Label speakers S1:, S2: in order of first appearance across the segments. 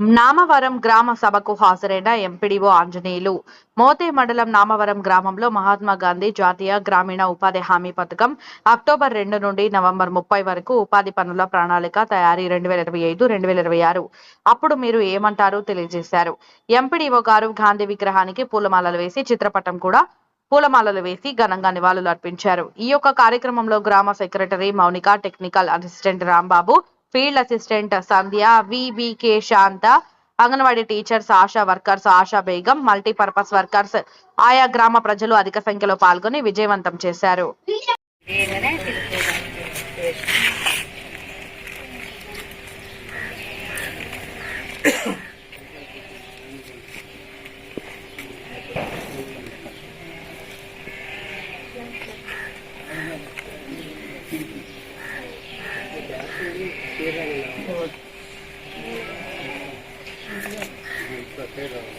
S1: నామవరం గ్రామ సభకు హాజరైన ఎంపీడీఓ ఆంజనేయులు. మోతే మండలం నామవరం గ్రామంలో మహాత్మా గాంధీ జాతీయ గ్రామీణ ఉపాధి హామీ పథకం అక్టోబర్ రెండు నుండి నవంబర్ ముప్పై వరకు ఉపాధి పనుల ప్రణాళిక తయారీ రెండు వేల ఇరవై ఐదు రెండు వేల ఇరవై ఆరు. అప్పుడు మీరు ఏమంటారు తెలియజేశారు. ఎంపీడీఓ గారు గాంధీ విగ్రహానికి పూలమాలలు వేసి చిత్రపటం కూడా పూలమాలలు వేసి ఘనంగా నివాళులు అర్పించారు. ఈ యొక్క కార్యక్రమంలో గ్రామ secretary Mounika technical assistant Rambabu field assistant Sandhya VBK Shanta Anganwadi teachers Asha workers Asha Begum multipurpose workers ఆయా గ్రామ ప్రజలు అధిక సంఖ్యలో పాల్గొని విజయవంతం చేశారు
S2: ఏంటనే తెలుసుకోవాలి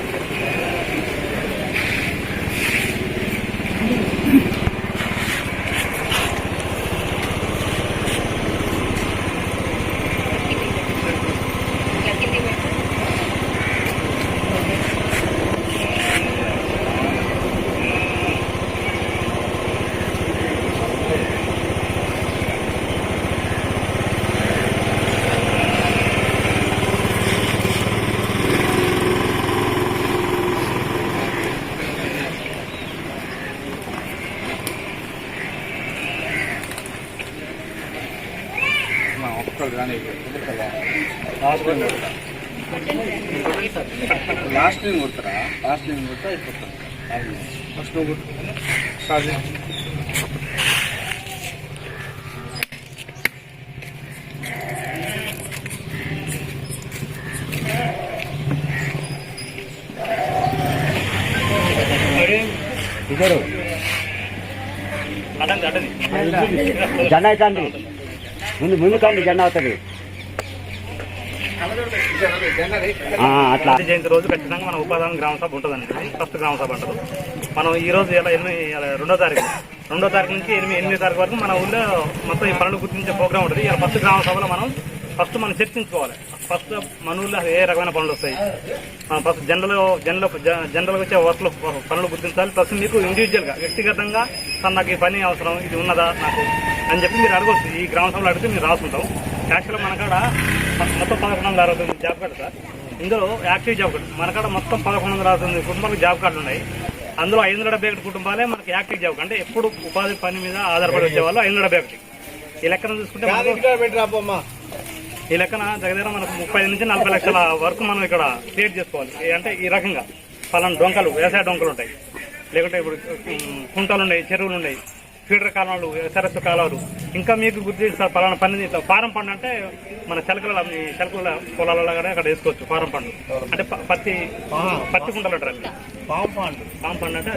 S3: ఒక్కళ్ళు కానీ లాస్ట్ నేను కొడతారా? లాస్ట్ నేను కొడతా అయిపోతాను ఫస్ట్.
S4: జెండా అవుతుంది ముందు ముందు కండి జెండా అవుతుంది అట్లా.
S5: జయంతి రోజు ఖచ్చితంగా మన ఉపాధాన గ్రామ సభ ఉంటుందండి. ఫస్ట్ గ్రామ సభ ఉంటుంది మనం ఈ రోజు ఇలా ఎనిమిది రెండో తారీఖు రెండో తారీఖు నుంచి ఎనిమిది ఎనిమిది తారీఖు వరకు మన ఊళ్ళో మొత్తం ఈ పనులు గుర్తించే ప్రోగ్రామ్ ఉంటుంది. ఇలా ఫస్ట్ గ్రామ సభలో మనం ఫస్ట్ మనం చర్చించుకోవాలి. ఫస్ట్ మన ఊళ్ళో ఏ రకమైన పనులు వస్తాయి? ఫస్ట్ జనరల్ జనరల్ జనరల్గా వచ్చే వర్క్లు పనులు గుర్తించాలి. ప్లస్ మీకు ఇండివిజువల్గా వ్యక్తిగతంగా సార్ నాకు ఈ పని అవసరం ఇది ఉన్నదా నాకు అని చెప్పి మీరు అడగవచ్చు. ఈ గ్రామ సభలో అడిగితే మీరు రాసుకుంటాం. యాక్చువల్గా మన కాడ మొత్తం పదకొండు వందల అరవై తొమ్మిది జాబ్ కార్డు సార్. ఇందులో యాక్టివ్ జాబ్ కార్డు మన కాడ మొత్తం పదకొండు వందల అరవై తొమ్మిది కుటుంబాలకు జాబ్ కార్డులు ఉన్నాయి. అందులో ఐదు వందల డెబ్బై ఒకటి కుటుంబాలే మనకి యాక్టివ్ జాబ్ అంటే ఎప్పుడు ఉపాధి పని మీద ఆధారపడి వచ్చే వాళ్ళు ఐదు వందల డెబ్బై ఒకటి. ఈ లెక్కన చూసుకుంటే ఈ లెక్కన దగ్గర దగ్గర మనకు ముప్పై నుంచి నలభై లక్షల వరకు మనం ఇక్కడ క్రియేట్ చేసుకోవాలి. అంటే ఈ రకంగా పలానా డొంకలు వ్యవసాయ డొంకలు ఉంటాయి. లేకుంటే ఇప్పుడు కుంటలు ఉన్నాయి చెరువులు ఉన్నాయి ఫీడర్ కాలువలు సరస్సు కాలువలు ఇంకా మీకు గుర్తు చేస్తారు పలానా పని ఫారం పండు అంటే మన చిలకల చిలకల పొలాలలో కూడా అక్కడ వేసుకోవచ్చు ఫారం పండు. అంటే ప- పత్తి పత్తి కుంటలు అంటారు పాము పండు. పాము పండు అంటే